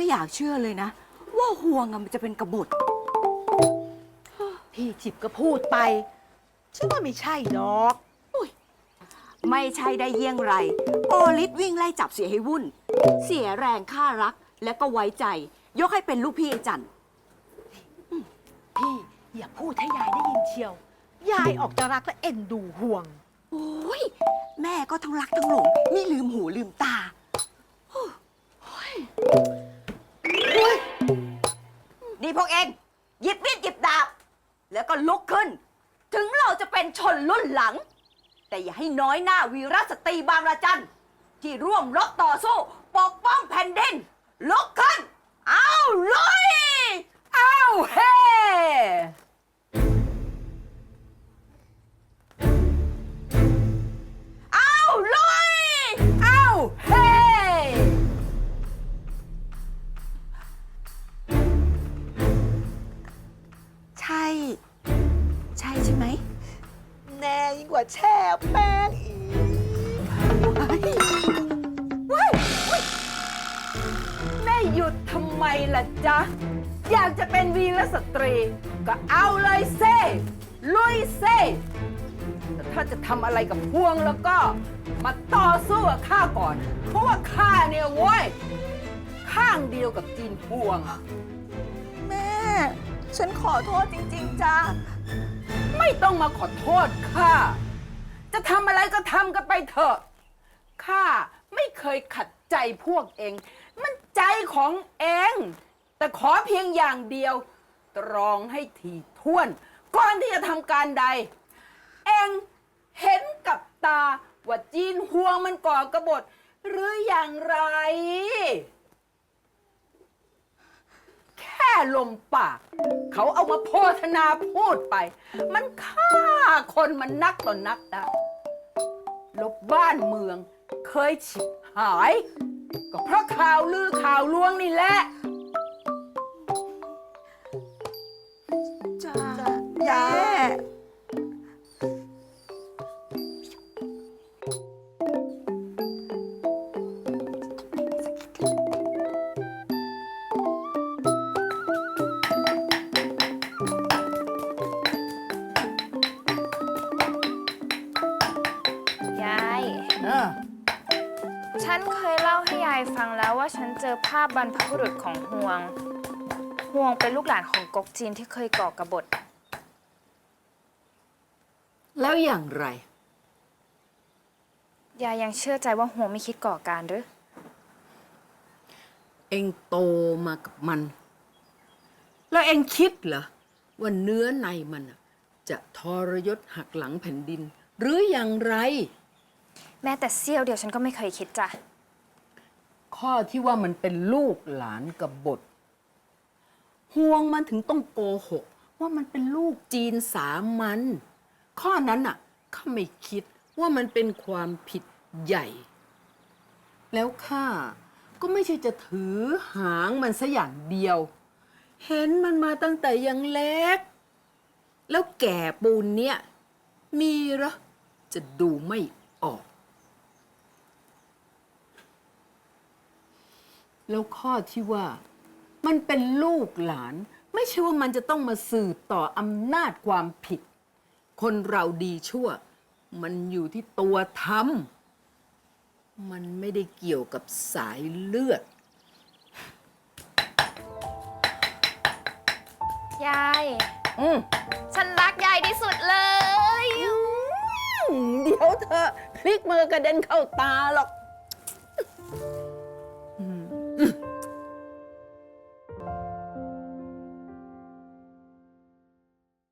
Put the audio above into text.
ไม่อยากเชื่อเลยนะ ว่าห่วงอะมันจะเป็นกบฏ พี่จิบก็พูดไป ฉันว่าไม่ใช่ดอกไม่ใช่ได้เยี่ยงไร โอลิศวิ่งไล่จับเสียให้วุ่น เสียแรงค่ารักและก็ไว้ใจ ยกให้เป็นลูกพี่ไอ้จันพี่อย่าพูดให้ยายได้ยินเชียว ยายออกจะรักและเอ็นดูห่วง โอ้ย แม่ก็ทั้งรักทั้งหลง นี่ลืมหูลืมตา นี่พวกเองหยิบมีดหยิบดาบ แล้วก็ลุกขึ้น ถึงเราจะเป็นชนรุ่นหลัง แต่อย่าให้น้อยหน้าวีรสตรีบางระจัน ที่ร่วมรบต่อสู้ ปกป้องแผ่นดิน ลุกขึ้น เอาลุย เอาเฮ ว่าแช่แป้งอีกแม่หยุดทำไมล่ะจ๊ะ อยากจะเป็นวีรสตรี ก็เอาเลยเซ่ลุยเซ่แต่ถ้าจะทำอะไรกับพวงแล้วก็ มาต่อสู้กับข้าก่อน เพราะว่าข้าเนี่ยโว้ยข้างเดียวกับจีนพวงแม่ ฉันขอโทษจริง ๆจ้า ไม่ต้องมาขอโทษข้า จะทำอะไรก็ทำกันไปเถอะ ข้าไม่เคยขัดใจพวกเอง มันใจของเอง แต่ขอเพียงอย่างเดียว ตรองให้ถี่ถ้วน ก่อนที่จะทำการใด เองเห็นกับตาว่าจีนห่วงมันก่อกระบฏหรืออย่างไร แค่ลมปาก เขาเอามาโพธนาพูดไป มันฆ่าคนมันนักต่อนนักนะ ลบบ้านเมือง เคยฉิบหาย ก็เพราะข่าวลือข่าวลวงนี่แหละจ้าแม่ ยเล่าให้ยายฟังแล้วว่าฉันเจอภาพบรรพบุรุษของห่วงห่วงเป็นลูกหลานของก๊กจีนที่เคยก่อกบฏ แล้วอย่างไร ยายยังเชื่อใจว่าห่วงไม่คิดก่อการหรือ เองโตมากับมัน แล้วเองคิดเหรอว่าเนื้อในมันน่ะจะทรยศหักหลังแผ่นดิน หรืออย่างไร แม้แต่เสี้ยวเดียวฉันก็ไม่เคยคิดจ้ะ ข้อที่ว่ามันเป็นลูกหลานกบฏห่วงมันถึงต้องโกหก ว่ามันเป็นลูกจีนสามัญข้อนั้นน่ะข้าไม่คิดว่ามันเป็นความผิดใหญ่ แล้วข้าก็ไม่ใช่จะถือหางมันซะอย่างเดียว เห็นมันมาตั้งแต่ยังเล็ก แล้วแก่ปูนเนี่ยมีเหรอจะดูไม่ออก แล้วข้อที่ว่ามันเป็นลูกหลาน ไม่ใช่ว่ามันจะต้องมาสืบต่ออำนาจความผิด คนเราดีชั่ว มันอยู่ที่ตัวทำมันไม่ได้เกี่ยวกับสายเลือด ยาย อืมฉันรักยายที่สุดเลย เดี๋ยวเธอะพลิกมือกระเด็นเข้าตาหรอก